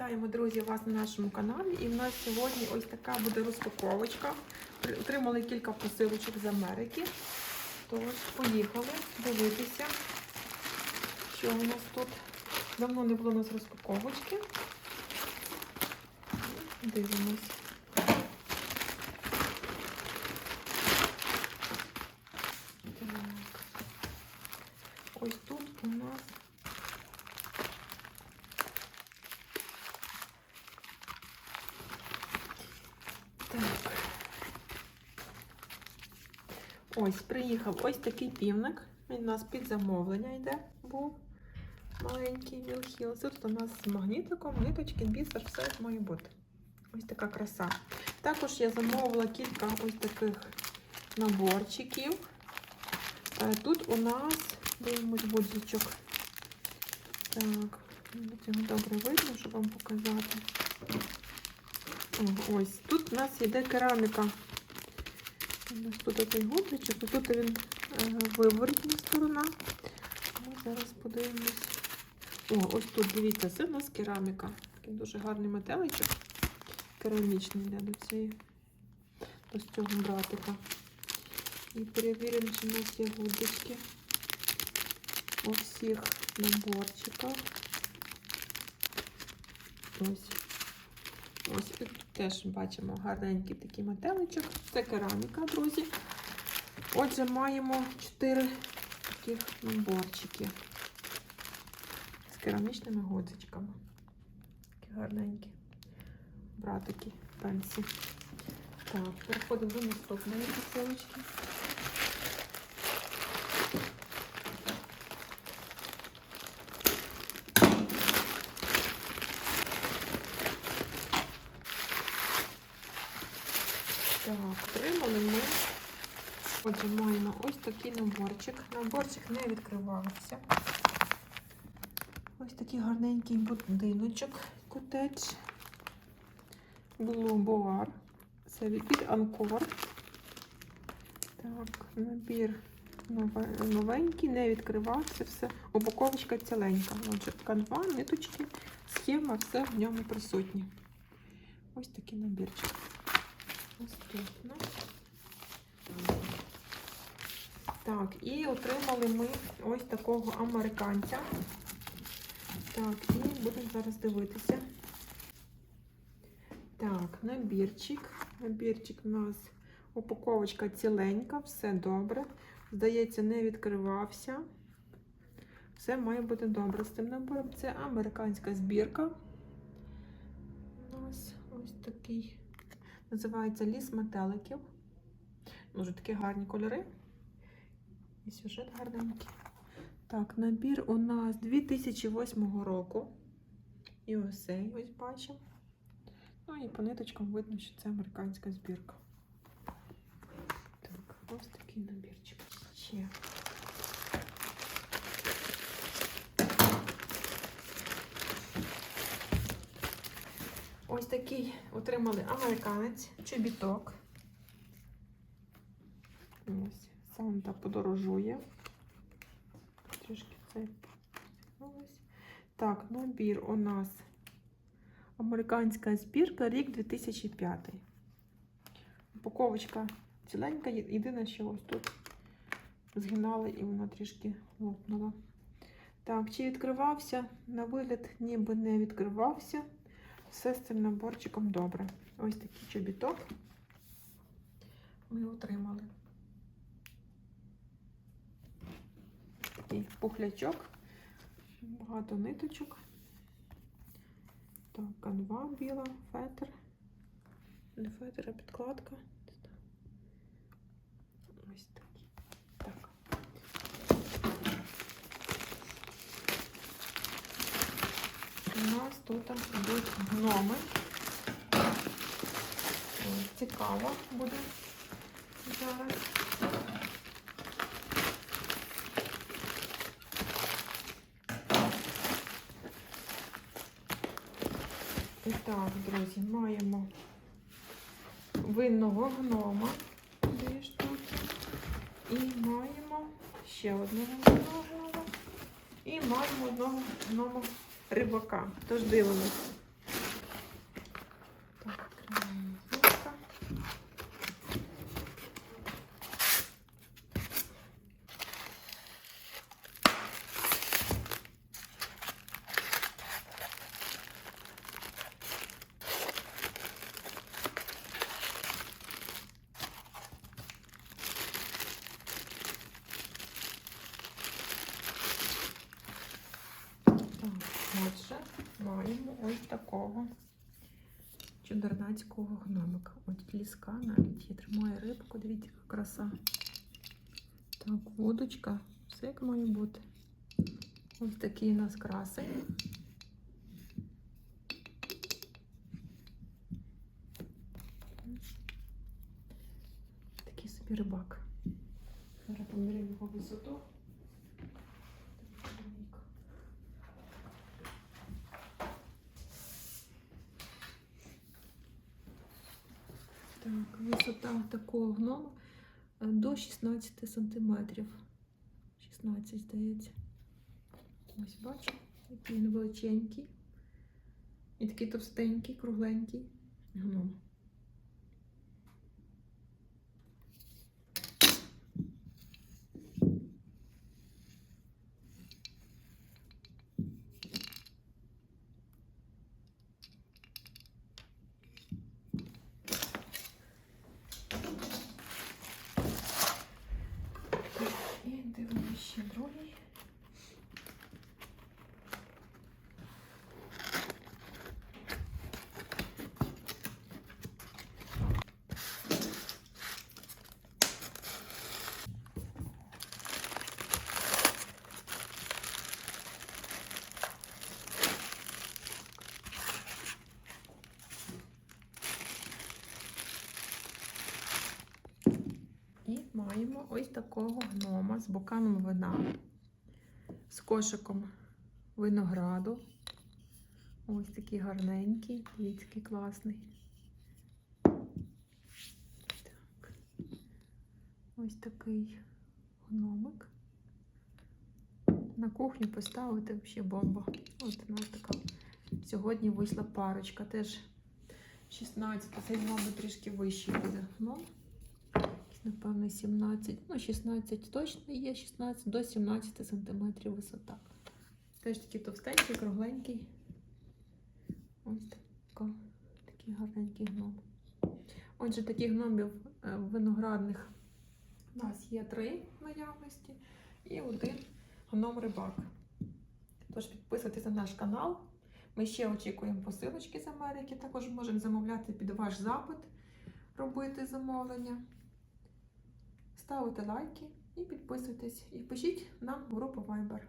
Вітаємо, друзі, вас на нашому каналі. І в нас сьогодні ось така буде розпаковочка. Отримали кілька посилочок з Америки. Тож, поїхали дивитися, що у нас тут. Давно не було у нас розпаковочки. Дивимось. Так. Ось тут у нас Так. Ось, приїхав ось такий півник. Він у нас під замовлення йде. Був маленький Вілхіл. Тут у нас з магнітиком, ниточки, бісер, все як має бути. Ось така краса. Також я замовила кілька ось таких наборчиків. Е, Тут у нас, дивимось, будзичок. Так, цього добре видно, щоб вам показати. Ось тут у нас йде кераміка. У нас тут такий гудзичок, і тут він е, виворітна сторона. Ми зараз подивимось. О, ось тут, дивіться, це у нас кераміка. Такий дуже гарний метеличок. Керамічний йде до цієї до цього братика. І перевіримо, чи у нас є гудзички у всіх наборчиках. Ось. Ось і тут теж бачимо гарненький такий метеличок. Це кераміка, друзі. Отже, маємо 4 таких наборчики з керамічними годзичками. Такі гарненькі братики пенсі. Так, переходимо до наступної посилочки. Так, отримали ми. Отже, маємо ось такий наборчик. Наборчик не відкривався. Ось такий гарненький будиночок котедж. Boar. Це від Анкор. Так, набір новенький, не відкривався, все. Упаковочка ціленька. Отже, канва, ниточки, схема, все в ньому присутнє. Ось такий набірчик. Наступно. Так, і отримали ми ось такого американця. Так, і будемо зараз дивитися. Так, набірчик. Набірчик у нас упаковочка ціленька, все добре. Здається, не відкривався. Все має бути добре з цим набором. Це американська збірка. У нас ось такий. Називається ліс метеликів. Дуже такі гарні кольори. І сюжет гарненький. Так, набір у нас 2008 року. І ось ось бачимо. Ну і по ниточкам видно, що це американська збірка. Так, ось такий набірчик. Ще. Ось такий отримали американець, чобіток. Ось, Санта подорожує. Трішки цей. Ось. Так, набір у нас американська збірка, рік 2005. Упаковочка ціленька, єдине, що ось тут згинали і вона трішки лопнула. Так, чи відкривався? На вигляд ніби не відкривався. Все з цим наборчиком добре. Ось такий чобіток ми отримали. Такий пухлячок, багато ниточок. Так, канва біла, фетр. Не фетр, а підкладка. Ось. Так. Нас тут будуть гноми. Цікаво буде зараз. І так, друзі, маємо винного гнома. Дві штуки. І маємо ще одного гнома. І маємо одного гнома рибака. Тож дивимося. Маємо ось такого чудернацького гномика. От ліска навіть є, тримає рибку, дивіться, яка краса. Так, водочка, все як має бути. Ось такий у нас красень. Такий собі рибак. Зараз поміряємо його висоту. Так, висота такого гнома е, до 16 сантиметрів. 16, здається. Ось бачу, який він величенький. І такий товстенький, кругленький гном. І дивимося ще другий. Маємо ось такого гнома з бокалом вина, з кошиком винограду. Ось такий гарненький, дивіться, класний. Так. Ось такий гномик. На кухню поставити взагалі бомба. Ось у нас така. Сьогодні вийшла парочка, теж 16, цей, мабуть, трішки вищий буде гном. Напевно, 17, ну 16 точно є, 16 до 17 см висота. Теж такий товстенький, кругленький. Ось така, такий гарненький гном. Отже, таких гномів е, виноградних у нас є три наявності і один гном рибак. Тож підписуйтесь на наш канал. Ми ще очікуємо посилочки з Америки. Також можемо замовляти під ваш запит, робити замовлення. Ставите лайки і підписуйтесь. І пишіть нам групу Viber.